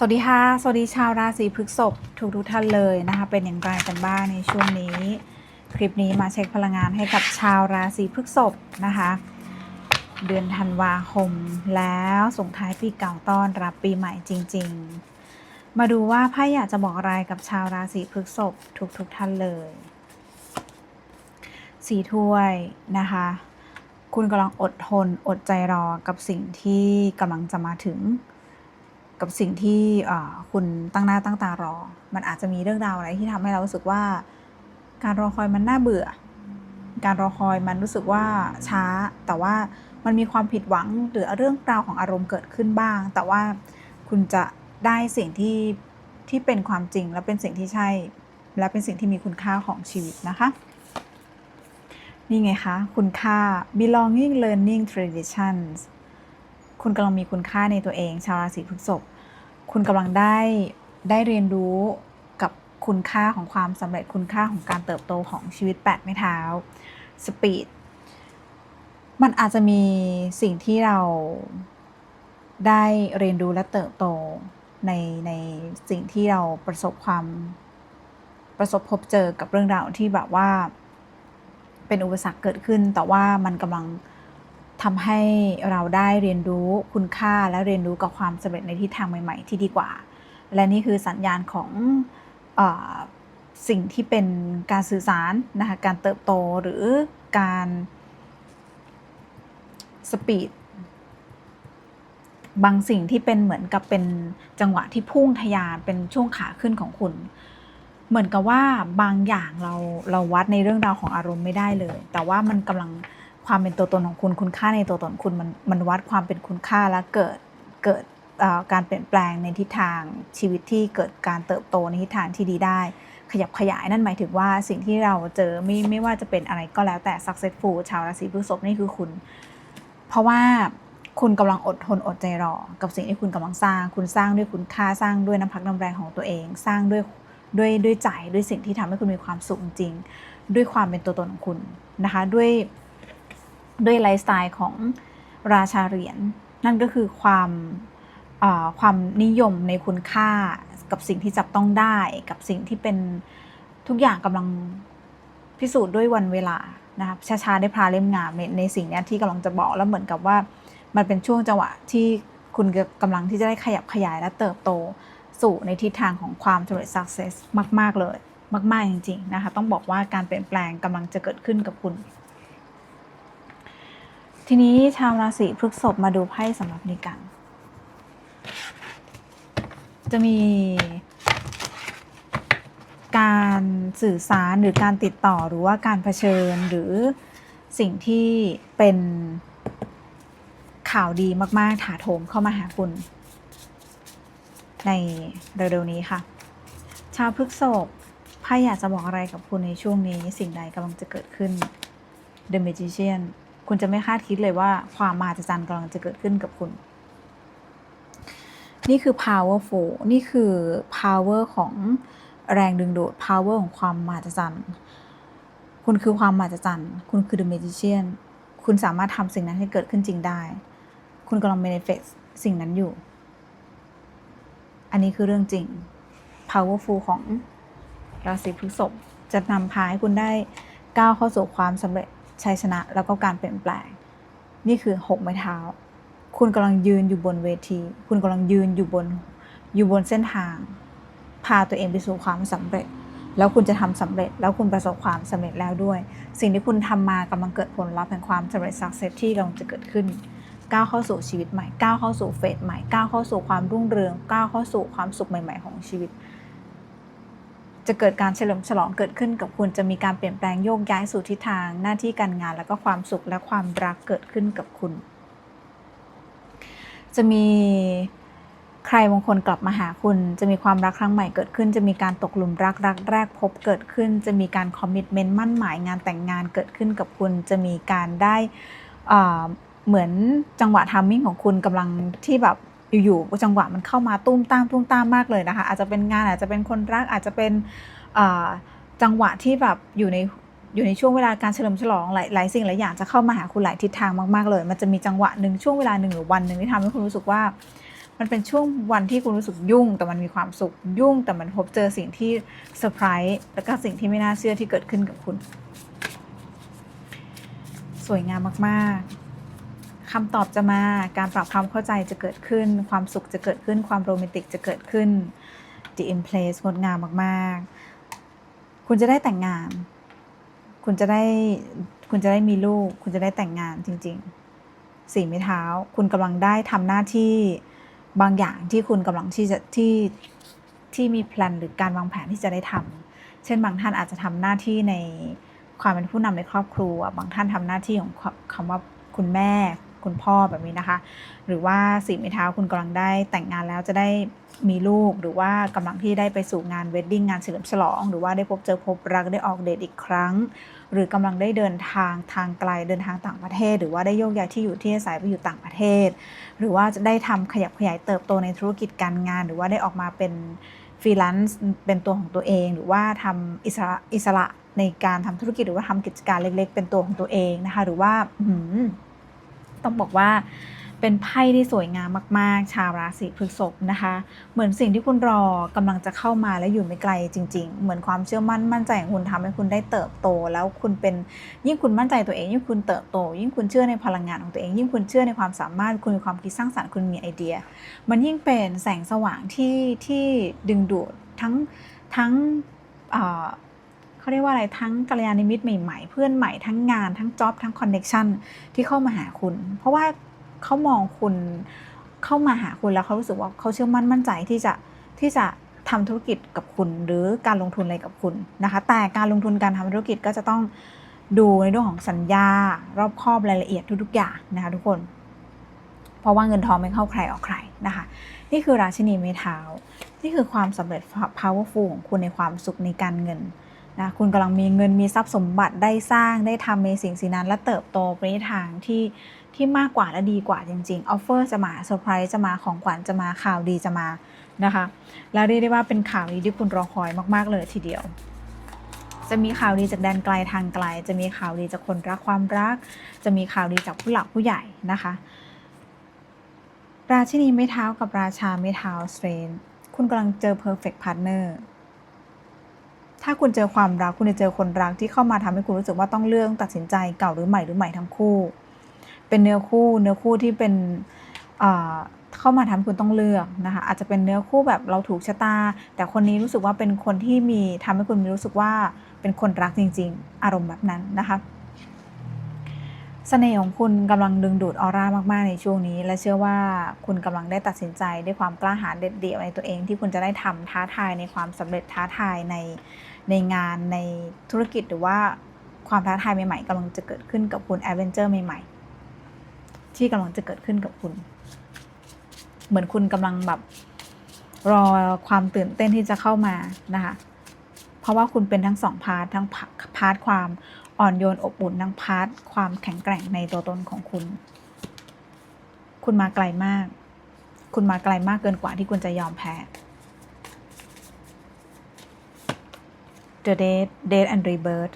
สวัสดีค่ะ สวัสดีชาวราศีพฤษภทุกทุกท่านเลยนะคะ เป็นอย่างไรกันบ้างในช่วงนี้ คลิปนี้มาเช็คพลังงานให้กับชาวราศีพฤษภนะคะ เดือนธันวาคมแล้วส่งท้ายปีเก่าต้อนรับปีใหม่จริง ๆ มาดูว่าไพ่อยากจะบอกอะไรกับชาวราศีพฤษภทุกทุกท่านเลยสีถ้วยนะคะ คุณกำลังอดทนอดใจรอกับสิ่งที่กำลังจะมาถึง กับสิ่งที่คุณตั้งหน้าตั้งตารอ มันอาจจะมีเรื่องราวอะไรที่ทำให้เรารู้สึกว่า การรอคอยมันน่าเบื่อ การรอคอยมันรู้สึกว่าช้า แต่ว่ามันมีความผิดหวังหรือเรื่องราวของอารมณ์เกิดขึ้นบ้าง แต่ว่าคุณจะได้สิ่งที่ที่เป็นความจริงและเป็นสิ่งที่ใช่ และเป็นสิ่งที่มีคุณค่าของชีวิตนะคะ นี่ไงคะ คุณค่า belonging learning traditions คุณกำลังมีคุณค่าในตัวเอง ชาวราศีพฤษภ คุณกำลังได้ได้เรียนรู้กับคุณค่าของความสำเร็จคุณค่าของการเติบโตของชีวิตแปดไม้เท้าสปีดมันอาจจะมีสิ่งที่เราได้เรียนรู้และเติบโตในในสิ่งที่เราประสบความประสบพบเจอกับเรื่องราวที่แบบว่า เป็นอุปสรรคเกิดขึ้น แต่ว่ามันกำลัง ทำให้เราได้เรียนรู้คุณค่าและเรียนรู้กับความสำเร็จในทิศทางใหม่ ๆ ที่ดีกว่า และนี่คือสัญญาณของอสิ่งที่เป็นการสื่อสารนะคะการเติบโตหรือการสปีดบางสิ่งที่เป็นเหมือนกับเป็นจังหวะที่พุ่งทะยานเป็นช่วงขาขึ้นของคุณ เหมือนกับว่าบางอย่างเราเราวัดในเรื่องราวของอารมณ์ไม่ได้เลย แต่ว่ามันกำลัง ความเป็นตัวตนของคุณคุณค่าในตัวตนคุณมันมันวัดความเป็นคุณค่าและเกิดเกิดการเปลี่ยนแปลงในทิศทางชีวิตที่เกิดการเติบโตในทิศทางที่ดีได้ ขยับขยายนั่นหมายถึงว่าสิ่งที่เราเจอไม่ไม่ว่าจะเป็นอะไรก็แล้วแต่ successful ชาวราศีพฤษภนี่คือคุณ เพราะว่าคุณกำลังอดทนอดใจรอ กับสิ่งที่คุณกำลังสร้าง คุณสร้างด้วยคุณค่าสร้างด้วยน้ำพักน้ำแรงของตัวเอง สร้างด้วยด้วยด้วยใจด้วยสิ่งที่ทำให้คุณมีความสุขจริง ด้วยความเป็นตัวตนของคุณนะคะด้วย ด้วยไลฟ์สไตล์ของราชาเหรียญนั่นก็คือความความนิยมในคุณค่ากับสิ่งที่จับต้องได้กับสิ่งที่เป็นทุกอย่างกำลังพิสูจน์ด้วยวันเวลานะครับช้าๆได้พลาเล่มงามในในสิ่งนี้ที่กำลังจะบอกแล้วเหมือนกับว่ามันเป็นช่วงจังหวะที่คุณกำลังที่จะได้ขยับขยายและเติบโตสู่ในทิศทางของความสำเร็จ success มาก ๆ เลย มาก ๆ จริง ๆ นะคะ ต้องบอกว่าการเปลี่ยนแปลงกำลังจะเกิดขึ้นกับคุณ ทีนี้ชาวราศีพฤษภมาดูไพ่สำหรับนี้กัน จะมีการสื่อสารหรือการติดต่อหรือว่าการเผชิญหรือสิ่งที่เป็นข่าวดีมาก ๆ ถาโถมเข้ามาหาคุณ ในเร็วๆนี้ค่ะ ชาวพฤกษภไพ่อยากจะบอกอะไรกับคุณในช่วงนี้ สิ่งใดกำลังจะเกิดขึ้น The Magician คุณจะไม่คาดคิดเลยว่าความมหัศจรรย์กำลังจะเกิดขึ้นกับคุณ นี่คือ powerful นี่คือ power ของแรงดึงดูด power ของความมหัศจรรย์คุณคือความมหัศจรรย์คุณคือ The Magician คุณสามารถทำสิ่งนั้นให้เกิดขึ้นจริงได้ คุณกำลัง manifest สิ่งนั้นอยู่ อันนี้คือเรื่องจริง powerful ของราศีพฤษภจะนำพาให้คุณได้ก้าวเข้าสู่ความสำเร็จ ชัยชนะแล้วก็การเปลี่ยนแปลง นี่คือหกไม้เท้า คุณกำลังยืนอยู่บนเวที คุณกำลังยืนอยู่บนอยู่บนเส้นทาง พาตัวเองไปสู่ความสำเร็จ แล้วคุณจะทำสำเร็จ แล้วคุณประสบความสำเร็จแล้วด้วย สิ่งที่คุณทำมากำลังเกิดผลลัพธ์แห่งความสำเร็จ success ที่กำลังจะเกิดขึ้นก้าวเข้าสู่ชีวิตใหม่ ก้าวเข้าสู่เฟสใหม่ ก้าวเข้าสู่ความรุ่งเรือง ก้าวเข้าสู่ความสุขใหม่ ๆ ของชีวิต จะเกิดการเฉลิมฉลองเกิดขึ้นกับคุณจะมีการเปลี่ยนแปลงโยกย้ายสู่ทิศทาง หน้าที่การงานแล้วก็ความสุขและความรักเกิดขึ้นกับคุณ จะมีใครบางคนกลับมาหาคุณ จะมีความรักครั้งใหม่เกิดขึ้น จะมีการตกหลุมรักรักแรกพบเกิดขึ้น จะมีการคอมมิชเมนต์มั่นหมายงานแต่งงานเกิดขึ้นกับคุณ จะมีการได้เหมือนจังหวะทัมมิ่งของคุณกำลังที่แบบ อยู่ๆจังหวะมันเข้ามาตุ้มตามตุ้มตามมากเลยนะคะ อาจจะเป็นงานอาจจะเป็นคนรักอาจจะเป็นจังหวะที่แบบอยู่ในอยู่ในช่วงเวลาการเฉลิมฉลองหลายหลายสิ่งหลายอย่างจะเข้ามาหาคุณหลายทิศทางมากๆเลย มันจะมีจังหวะหนึ่งช่วงเวลาหนึ่งหรือวันหนึ่งที่ทำให้คุณรู้สึกว่า มันเป็นช่วงวันที่คุณรู้สึกยุ่ง แต่มันมีความสุขยุ่ง แต่มันพบเจอสิ่งที่เซอร์ไพรส์แล้วก็สิ่งที่ไม่น่าเชื่อที่เกิดขึ้นกับคุณ สวยงามมากๆ คำตอบจะมาการปรับความเข้าใจจะเกิดขึ้น ความสุขจะเกิดขึ้น ความโรแมนติกจะเกิดขึ้น The in place งดงามมากๆ คุณจะได้แต่งงาน คุณจะได้คุณจะได้มีลูก คุณจะได้แต่งงานจริงๆสี่ไม้เท้า คุณกำลังได้ทำหน้าที่บางอย่างที่คุณกำลังที่จะที่ที่มีแพลนหรือการวางแผนที่จะได้ทำเช่นบางท่านอาจจะทำหน้าที่ในความเป็นผู้นำในครอบครัว บางท่านทำหน้าที่ของคำว่าคุณแม่ คุณพ่อแบบนี้นะคะ หรือว่าสีไม้เท้าคุณกำลังได้แต่งงานแล้วจะได้มีลูกหรือว่ากำลังที่ได้ไปสู่งานเวดดิ้งงานเฉลิมฉลอง หรือว่าได้พบเจอพบรักได้ออกเดทอีกครั้ง หรือกำลังได้เดินทางทางไกลเดินทางต่างประเทศ หรือว่าได้โยกย้ายที่อยู่ที่อาศัยไปอยู่ต่างประเทศ หรือว่าจะได้ทำขยับขยายเติบโตในธุรกิจการงาน หรือว่าได้ออกมาเป็นฟรีแลนซ์เป็นตัวของตัวเอง หรือว่าทำอิสระอิสระในการทำธุรกิจหรือว่าทำกิจการเล็ก ๆ เป็นตัวของตัวเองนะคะ หรือว่าอื ต้องบอกว่าเป็นไพ่ที่สวยงามมาก ๆ ชาวราศีพฤษภนะคะ เหมือนสิ่งที่คุณรอกำลังจะเข้ามาและอยู่ไม่ไกลจริง ๆ เหมือนความเชื่อมั่นมั่นใจของคุณทำให้คุณได้เติบโต แล้วคุณเป็นยิ่งคุณมั่นใจตัวเอง ยิ่งคุณเติบโต ยิ่งคุณเชื่อในพลังงานของตัวเอง ยิ่งคุณเชื่อในความสามารถคุณมีความคิดสร้างสรรค์คุณมีไอเดีย มันยิ่งเป็นแสงสว่างที่ที่ดึงดูดทั้งทั้ง เขาเรียกว่าอะไรทั้งกัลยาณมิตรใหม่ๆ เพื่อนใหม่ทั้งงานทั้งจ็อบทั้งคอนเน็ชันที่เข้ามาหาคุณ เพราะว่าเขามองคุณเข้ามาหาคุณแล้วเขารู้สึกว่าเขาเชื่อมั่นมั่นใจที่จะที่จะทำธุรกิจกับคุณหรือการลงทุนอะไรกับคุณนะคะ แต่การลงทุนการทำธุรกิจก็จะต้องดูในเรื่องของสัญญา รอบครอบรายละเอียดทุกๆอย่างนะคะทุกคน เพราะว่าเงินทองไม่เข้าใครออกใครนะคะ นี่คือราชินีไม้เท้านี่คือความสำเร็จ powerful ของคุณในความสุขในการเงิน นะคุณกำลังมีเงินมีทรัพย์สมบัติได้สร้างได้ทำในสิ่งสิ่งนั้น และเติบโตไปในทางที่ที่มากกว่าและดีกว่าจริงๆออฟเฟอร์จะมาเซอร์ไพรส์จะมาของขวัญจะมาข่าวดีจะมานะคะ แล้วเรียกได้ว่าเป็นข่าวดีที่คุณรอคอยมากๆเลยทีเดียว จะมีข่าวดีจากแดนไกลทางไกล จะมีข่าวดีจากคนรักความรัก จะมีข่าวดีจากผู้หลักผู้ใหญ่นะคะ ราชินีไม้เท้ากับราชาไม้เท้าสเตรนคุณกำลังเจอ perfect partner ถ้าคุณเจอความรักคุณจะเจอคนรักที่เข้ามาทำให้คุณรู้สึกว่าต้องเลือกตัดสินใจเก่าหรือใหม่หรือใหม่ทั้งคู่ เป็นเนื้อคู่เนื้อคู่ที่เป็นอ่าเข้ามาทำให้คุณต้องเลือกนะคะอาจจะเป็นเนื้อคู่แบบเราถูกชะตา แต่คนนี้รู้สึกว่าเป็นคนที่มีทำให้คุณมีรู้สึกว่าเป็นคนรักจริง ๆ อารมณ์แบบนั้นนะคะ เสน่ห์ของคุณกำลังดึงดูดออร่ามาก ๆ ในช่วงนี้ และเชื่อว่าคุณกำลังได้ตัดสินใจด้วยความกล้าหาญเด็ดเดี่ยวในตัวเองที่คุณจะได้ทำท้าทายในความสำเร็จท้าทายในในงานในธุรกิจหรือว่าความท้าทายใหม่ ๆกำลังจะเกิดขึ้นกับคุณแอดเวนเจอร์ใหม่ ๆ ที่กำลังจะเกิดขึ้นกับคุณ เหมือนคุณกำลังแบบรอความตื่นเต้นที่จะเข้ามานะคะเพราะว่าคุณเป็นทั้งสองพาร์ททั้งพาร์ทความ อ่อนโยนอบอุ่นทั้งพาร์ทความแข็งแกร่งในตัวตนของคุณ คุณมาไกลมาก คุณมาไกลมากเกินกว่าที่คุณจะยอมแพ้ The Dead Dead and Rebirth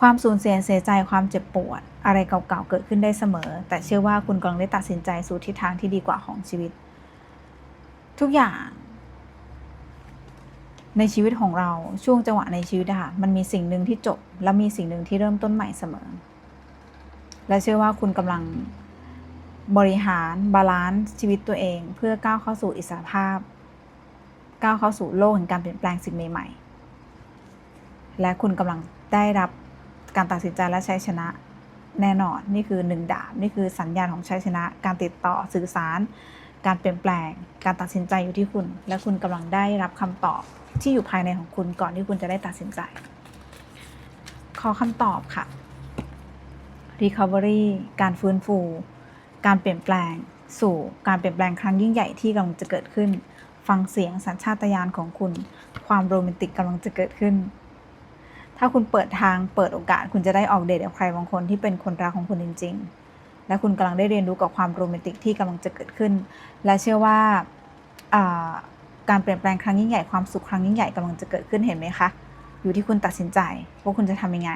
ความสูญเสียเสียใจความเจ็บปวด อะไรเก่าๆเกิดขึ้นได้เสมอ แต่เชื่อว่าคุณกำลังได้ตัดสินใจสู่ทิศทางที่ดีกว่าของชีวิต ทุกอย่าง ในชีวิตของเราช่วงจังหวะในชีวิตอะค่ะมันมีสิ่งหนึ่งที่จบ และมีสิ่งหนึ่งที่เริ่มต้นใหม่เสมอ และเชื่อว่าคุณกำลังบริหารบาลานซ์ชีวิตตัวเอง เพื่อก้าวเข้าสู่อิสรภาพ ก้าวเข้าสู่โลกแห่งการเปลี่ยนแปลงสิ่งใหม่ๆ และคุณกำลังได้รับการตัดสินใจและชัยชนะแน่นอน นี่คือหนึ่งดาบ นี่คือสัญญาณของชัยชนะ การติดต่อสื่อสาร การเปลี่ยนแปลง การตัดสินใจอยู่ที่คุณ และคุณกำลังได้รับคำตอบที่อยู่ภายในของคุณก่อนที่คุณจะได้ตัดสินใจ ขอคำตอบค่ะ Recovery การฟื้นฟู การเปลี่ยนแปลง สู่การเปลี่ยนแปลงครั้งยิ่งใหญ่ที่กำลังจะเกิดขึ้น ฟังเสียงสัญชาตญาณของคุณ ความโรแมนติกกำลังจะเกิดขึ้น ถ้าคุณเปิดทางเปิดโอกาสคุณจะได้ออกเดทกับใครบางคนที่เป็นคนรักของคุณจริง ๆ และคุณกำลังได้เรียนรู้กับความโรแมนติกที่กำลังจะเกิดขึ้น และเชื่อว่าการเปลี่ยนแปลงครั้งยิ่งใหญ่ความสุขครั้งยิ่งใหญ่กำลังจะเกิดขึ้นเห็นไหมคะ อยู่ที่คุณตัดสินใจว่าคุณจะทำยังไง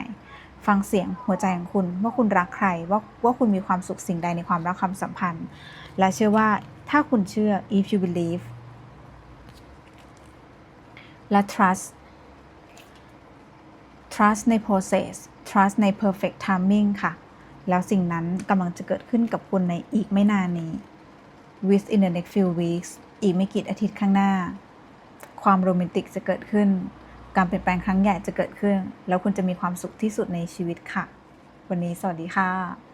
ฟังเสียงหัวใจของคุณว่าคุณรักใครว่าว่าคุณมีความสุขสิ่งใดในความรักความสัมพันธ์ และเชื่อว่าถ้าคุณเชื่อ if you believe และ trust trust ใน process trust ใน perfect timing ค่ะ แล้วสิ่งนั้นกำลังจะเกิดขึ้นกับคุณในอีกไม่นานนี้ within the next few weeks อีกไม่กี่อาทิตย์ข้างหน้า ความโรแมนติกจะเกิดขึ้น การเปลี่ยนแปลงครั้งใหญ่จะเกิดขึ้น แล้วคุณจะมีความสุขที่สุดในชีวิตค่ะ วันนี้สวัสดีค่ะ